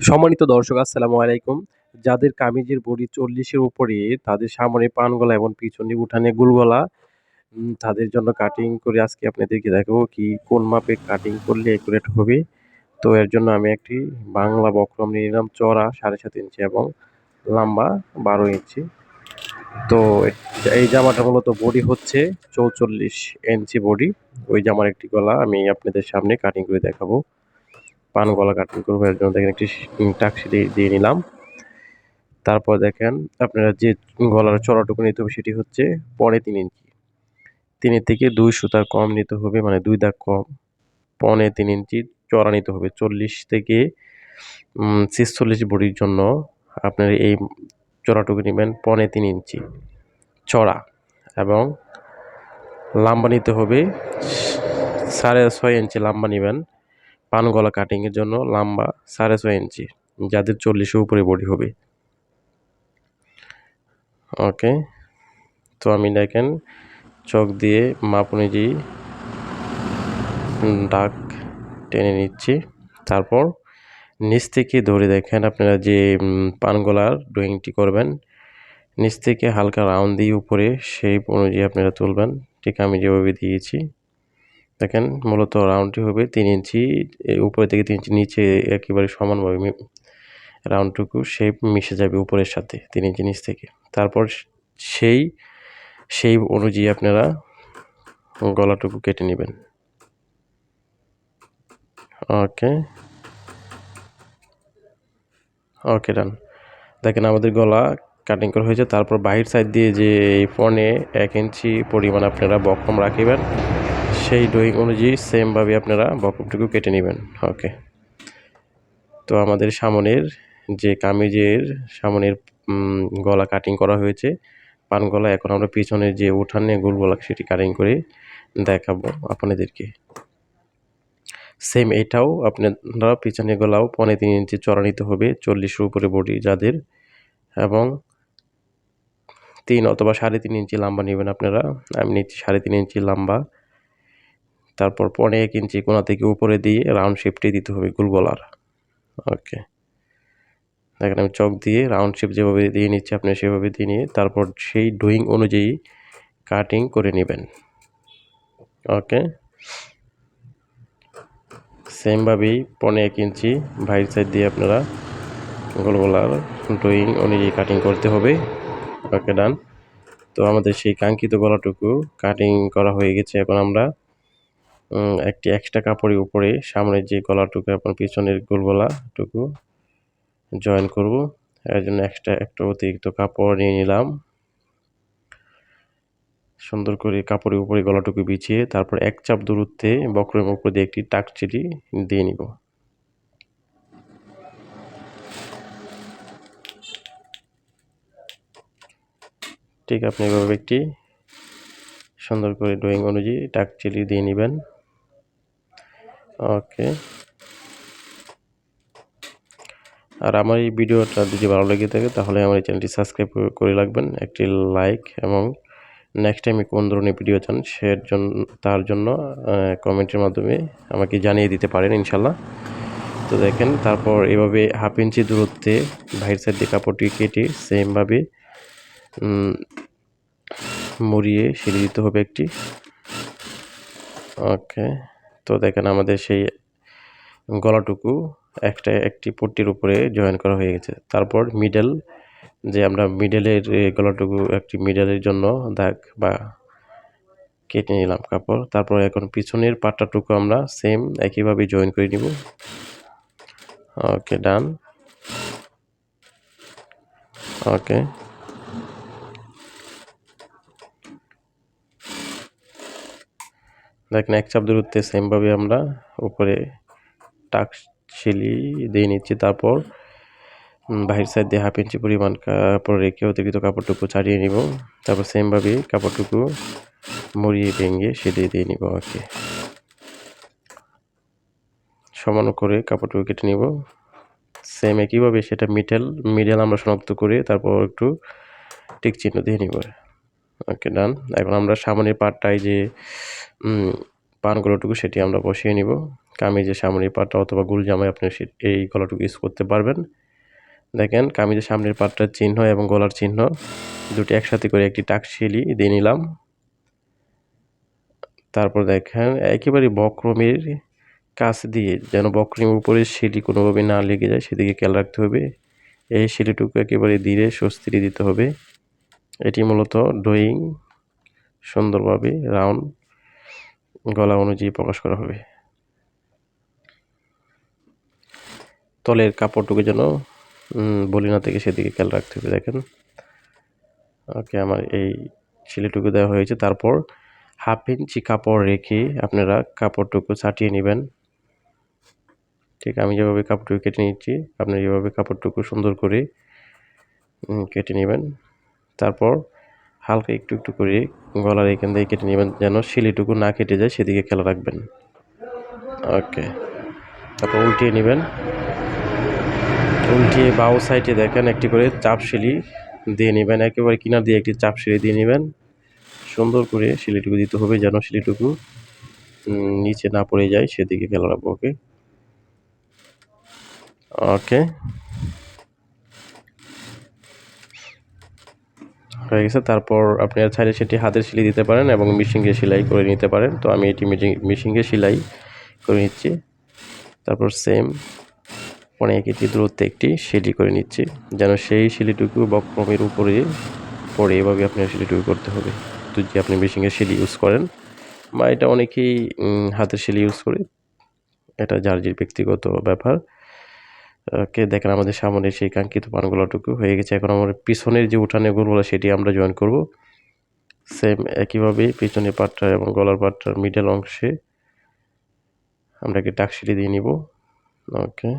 সম্মানিত দর্শক, আসসালামু আলাইকুম। যাদের কামিজের বডি চল্লিশের উপরে, তাদের সামনে পান গলা এবং পিছনে উঠানে গুলগলা তাদের জন্য কাটিং করে আজকে আপনাদেরকে দেখাবো কি, কোন মাপে কাটিং করলে একুরেট হবে। তো এর জন্য আমি একটি বাংলা বক্রম নিয়ে নিলাম চড়া সাড়ে সাত ইঞ্চি এবং লম্বা বারো ইঞ্চি। তো এই জামাটা মূলত বডি হচ্ছে চৌচল্লিশ ইঞ্চি বডি। ওই জামার একটি গলা আমি আপনাদের সামনে কাটিং করে দেখাবো। পান গলা কাটিং করব, এর জন্য দেখেন একটি টাক্সি দিয়ে নিলাম। তারপর দেখেন আপনারা যে গলার চড়াটুকু নিতে হবে সেটি হচ্ছে পরে তিন ইঞ্চি। তিনের থেকে দুই সুতার কম নিতে হবে মানে দুই দাগ কম। পনে তিন ইঞ্চি চড়া নিতে হবে, চল্লিশ থেকে ছেচল্লিশ বডির জন্য আপনার এই চড়াটুকু নেবেন পনে তিন ইঞ্চি চড়া। এবং লাম্বা নিতে হবে, সাড়ে ছয় ইঞ্চি লাম্বা নেবেন। পান গলা কাটিংয়ের জন্য লম্বা সাড়ে ছয় ইঞ্চি, যাদের চল্লিশের উপরে বডি হবে। ওকে তো আমি দেখেন চক দিয়ে মাপ অনুযায়ী ডাক টেনে নিচ্ছি। তারপর নিচ থেকে ধরে দেখেন আপনারা যে পান গলার ড্রয়িংটি করবেন, নিচ থেকে হালকা রাউন্ড দিয়ে উপরে সেই অনুযায়ী আপনারা তুলবেন। ঠিক আমি যেভাবে দিয়েছি। দেখেন, মূলত রাউন্ডটি হবে তিন ইঞ্চি উপরে থেকে তিন ইঞ্চি, নিচে একেবারে সমানভাবে রাউন্ডটুকু শেপ মিশে যাবে উপরের সাথে, তিন ইঞ্চি নিচ থেকে। তারপর সেই সেই অনুযায়ী আপনারা গলাটুকু কেটে নেবেন। ওকে। ওকে, ডান। দেখেন, আমাদের গলা কাটিং করা হয়েছে। তারপর বাহির সাইড দিয়ে যে ফোনে এক ইঞ্চি পরিমাণ আপনারা বক্রম রাখিবেন। সেই ড্রয়িং অনুযায়ী সেমভাবে আপনারা বকরমটুকু কেটে নেবেন। ওকে। তো আমাদের সামনের যে কামিজের সামনের গলা কাটিং করা হয়েছে, পান গলা এখন আমরা পিছনের যে উঠানে গোল গলা সেটি কাটিং করে দেখাবো আপনাদেরকে। সেম এটাও আপনারা পিছনে গলাও পনেরো তিন ইঞ্চি চড়া নিতে হবে চল্লিশের উপরে বডি যাদের, এবং তিন অথবা সাড়ে তিন ইঞ্চি লম্বা নেবেন আপনারা। আমি নিচ্ছি সাড়ে তিন ইঞ্চি লম্বা। তারপর পনে এক ইঞ্চি কোনা থেকে উপরে দিয়ে রাউন্ড শেপটি দিতে হবে গোল গলার ওকে দেখেন আমি চক দিয়ে রাউন্ড শেপ যেভাবে দিয়ে নিচ্ছি, আপনি সেভাবে দিয়ে নিয়ে তারপর সেই ড্রয়িং অনুযায়ী কাটিং করে নেবেন। ওকে সেমভাবেই পনে এক ইঞ্চি ভাইট সাইড দিয়ে আপনারা গোল গলার ড্রয়িং অনুযায়ী কাটিং করতে হবে। ওকে ডান তো আমাদের সেই কাঙ্ক্ষিত গলাটুকু কাটিং করা হয়ে গেছে। এখন আমরা একটি এক্সট্রা কাপড়ের উপরে সামনের যে গলাটুকু এবং পিছনের গোল গলাটুকু জয়েন করব। এর জন্য এক্সট্রা একটা অতিরিক্ত কাপড় নিয়ে নিলাম। সুন্দর করে কাপড়ের উপরে গলাটুকু বিছিয়ে তারপর এক চাপ দূরত্বে বক্রের উপর দিয়ে একটি টাক চিলি দিয়ে নিব। ঠিক আপনি এভাবে একটি সুন্দর করে ড্রয়িং অনুযায়ী টাক চিলি দিয়ে নেবেন। ওকে। আর আমার এই ভিডিওটা যদি ভালো লেগে থাকে, তাহলে আমার এই চ্যানেলটি সাবস্ক্রাইব করে রাখবেন। একটি লাইক এবং নেক্সট টাইমে কোন ধরনের ভিডিও চান সে জন্য তার জন্য কমেন্টের মাধ্যমে আমাকে জানিয়ে দিতে পারেন ইনশাল্লাহ। তো দেখেন, তারপর এভাবে হাফ ইঞ্চি দূরত্বে ভাইয়ের সাইড দিয়ে কাপড়টি কেটে সেমভাবে মুড়িয়ে সিঁড়ি দিতে হবে একটি। ওকে। তো দেখেন আমাদের সেই গলাটুকু একটা, একটি পট্টির উপরে জয়েন করা হয়ে গেছে। তারপর মিডল যে আমরা মিডলের গলাটুকু একটি মিডলের জন্য দাগ বা কেটে নিলাম কাপড়। তারপর এখন পিছনের পাট্টাটুকু আমরা সেম একইভাবে জয়েন করে নিব। ওকে ডান ওকে দেখেন এক চাপ দূরত্বে সেমভাবে আমরা উপরে টাক শিলি দিয়ে নিচ্ছি, তারপর বাহির সাইড দিয়ে হাফ ইঞ্চি পরিমাণ কাপড় রেখে অতিরিক্ত কাপড়টুকু ছাড়িয়ে নিব। তারপর সেমভাবে কাপড়টুকু মরিয়ে ভেঙে সেদিয়ে দিয়ে নিব ওকে সমান করে কাপড়টুকু কেটে নিব। সেম একইভাবে সেটা মিডল মিডেল আমরা শনাক্ত করে তারপর একটু টিক চিহ্ন দিয়ে নিব। ওকে ডান এখন আমরা সামনের পাটটায় যে পানগুলোটুকু সেটি আমরা বসিয়ে নিব। কামিজের সামনের পাটটা অথবা গুল জামায় আপনি এই গলাটুকু ইউজ করতে পারবেন। দেখেন, কামিজের সামনের পাটটার চিহ্ন এবং গলার চিহ্ন দুটি একসাথে করে একটি টাকশিলি দিয়ে নিলাম। তারপর দেখেন, একেবারে বক্রমের কাছ দিয়ে যেন বক্রমের উপরে শিলি কোনোভাবে না লেগে যায়, সেদিকে খেয়াল রাখতে হবে। এই শিলিটুকু একেবারে ধীরে স্বস্তিরে দিতে হবে। এটি মূলত ড্রয়িং, সুন্দরভাবে রাউন্ড গলা অনুযায়ী প্রকাশ করা হবে। তলের কাপড়টুকু যেন বলি না থেকে সেদিকে খেয়াল রাখতে হবে, দেখেন। ওকে, আমার এই ছেলেটুকু দেওয়া হয়েছে। তারপর হাফ ইঞ্চি কাপড় রেখে আপনারা কাপড়টুকু ছাটিয়ে নেবেন। ঠিক, আমি যেভাবে কাপড়টুকু কেটে নিচ্ছি, আপনি যেভাবে কাপড়টুকু সুন্দর করে কেটে নেবেন। তারপর হালকা একটু একটু করে গলার এখান থেকে কেটে নেবেন, যেন শিলিটুকু না কেটে যায়, সেদিকে খেয়াল রাখবেন। ওকে। তারপর উল্টিয়ে নেবেন। উল্টিয়ে বাউ সাইডে দেখেন, একটি করে চাপ শিলি দিয়ে নেবেন। একেবারে কিনার দিয়ে একটি চাপ শিলি দিয়ে নেবেন। সুন্দর করে শিলিটুকু দিতে হবে, যেন শিলিটুকু নিচে না পড়ে যায়, সেদিকে খেয়াল রাখব, ওকে? ওকে। হয়ে গেছে। তারপর আপনি আর চাইলে সেটি হাতের সেলাই দিতে পারেন এবং মেশিনকে সেলাই করে নিতে পারেন। তো আমি এটি মেশিনকে সেলাই করে নিচ্ছি। তারপর সেম অনেক এটি দূরত্বে একটি সেলি করে নিচ্ছি, যেন সেই সেলিটুকু বক্রমের উপরে পড়ে। এভাবে আপনার সেলিটুকু করতে হবে। তো যদি আপনি মেশিনের সেলি ইউজ করেন, বা এটা অনেকেই হাতের সেলি ইউজ করে। এটা যার যে ব্যক্তিগত ব্যাপার। কে দেখেন, আমাদের সামনে সেই কাঙ্ক্ষিত পানগুলোটুকু হয়ে গেছে। এখন আমার পিছনের যে উঠানে গোলগুলো, সেটি আমরা জয়েন করব। সেম একইভাবে পিছনের পাটটা এবং গলার পাটটার মিডল অংশে আমরা একটি টাকশিটি দিয়ে নিব। ওকে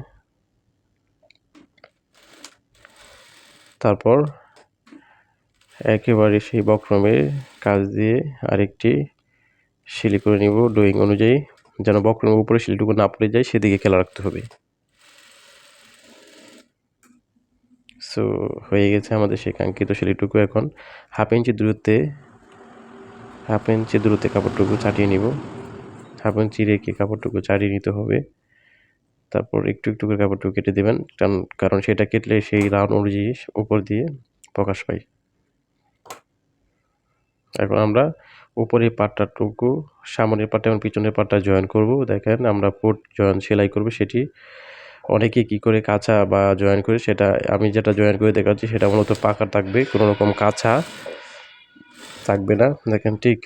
তারপর একেবারে সেই বক্রমের কাজ দিয়ে আরেকটি শিলি করে নিব। ড্রয়িং অনুযায়ী যেন বক্রমের উপরে শিলিটুকু না পড়ে যায়, সেদিকে খেয়াল রাখতে হবে। সো হয়ে গেছে আমাদের সেই কাঙ্ক্ষিত শিলিটুকু এখন। হাফ ইঞ্চি দূরত্বে, হাফ ইঞ্চি দূরত্বে কাপড়টুকু ছাটিয়ে নিব। হাফ ইঞ্চি রেখে কাপড়টুকু ছাড়িয়ে নিতে হবে। তারপর একটু একটু করে কাপড়টুকু কেটে দেবেন, কারণ কারণ সেটা কেটলে সেই রাউন্ড অনুযায়ী উপর দিয়ে প্রকাশ পায়। এখন আমরা উপরের পাটটাটুকু, সামনের পাটটা এবং পিছনের পাটটা জয়েন করব। দেখেন আমরা পোট জয়েন, সেলাই করব সেটি। অনেকে কি করে কাঁচা বা জয়েন করে সেটা আমি যেটা জয়েন করে দেখাচ্ছি সেটা মূলত পাকা থাকবে, কোনো রকম কাঁচা থাকবে না। দেখেন ঠিক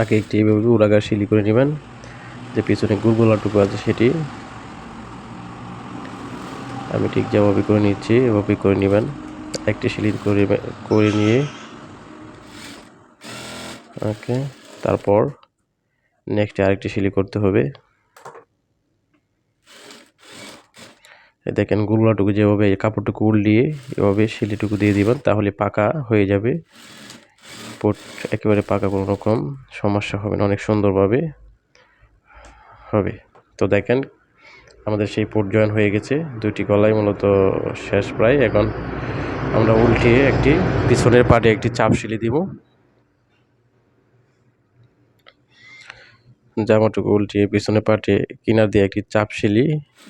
আগে একটি এভাবে উড়াগার শিলি করে নেবেন, যে পিছনে গুলগুলাটুকু আছে সেটি আমি ঠিক যেভাবে করে নিচ্ছি, এভাবে করে নেবেন। একটি শিলি করে করে নিয়ে ওকে, তারপর নেক্সট আরেকটি শিলি করতে হবে। দেখেন গুলগুলাটুকু যেভাবে কাপড়টুকু উল্লিয়ে এভাবে শিলিটুকু দিয়ে দিবেন, তাহলে পাকা হয়ে যাবে। পোট একেবারে পাকা কোনো রকম সমস্যা হবে না, অনেক সুন্দরভাবে হবে। তো দেখেন, আমাদের সেই পোট জয়েন হয়ে গেছে দুটি গলায় মূলত শেষ প্রায়। এখন আমরা উল্টিয়ে একটি পিছনের পাটে একটি চাপ শিলি দিব। জামাটুকু উল্টিয়ে পিছনে পাটে কিনার দিয়ে একটি চাপ শিলি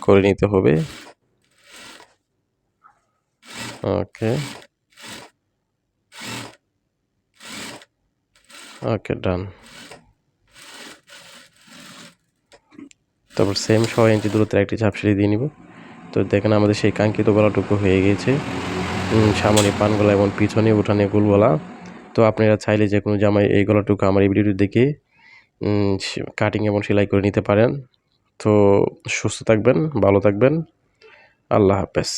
করে নিতে হবে। ওকে ওকে ডান তারপর সেম ছয় ইঞ্চি দূরত্বে একটি চাপ সিঁড়ি দিয়ে নিব। তো দেখেন আমাদের সেই কাঙ্ক্ষিত গলাটুকু হয়ে গিয়েছে। সামনে পান গলা এবং পিছনে উঠানে গোল গলা তো আপনারা চাইলে যে কোনো জামায় এই গলাটুকু আমার এই ভিডিওটি দেখে কাটিং এবং সেলাই করে নিতে পারেন। তো সুস্থ থাকবেন, ভালো থাকবেন। আল্লাহ হাফেজ।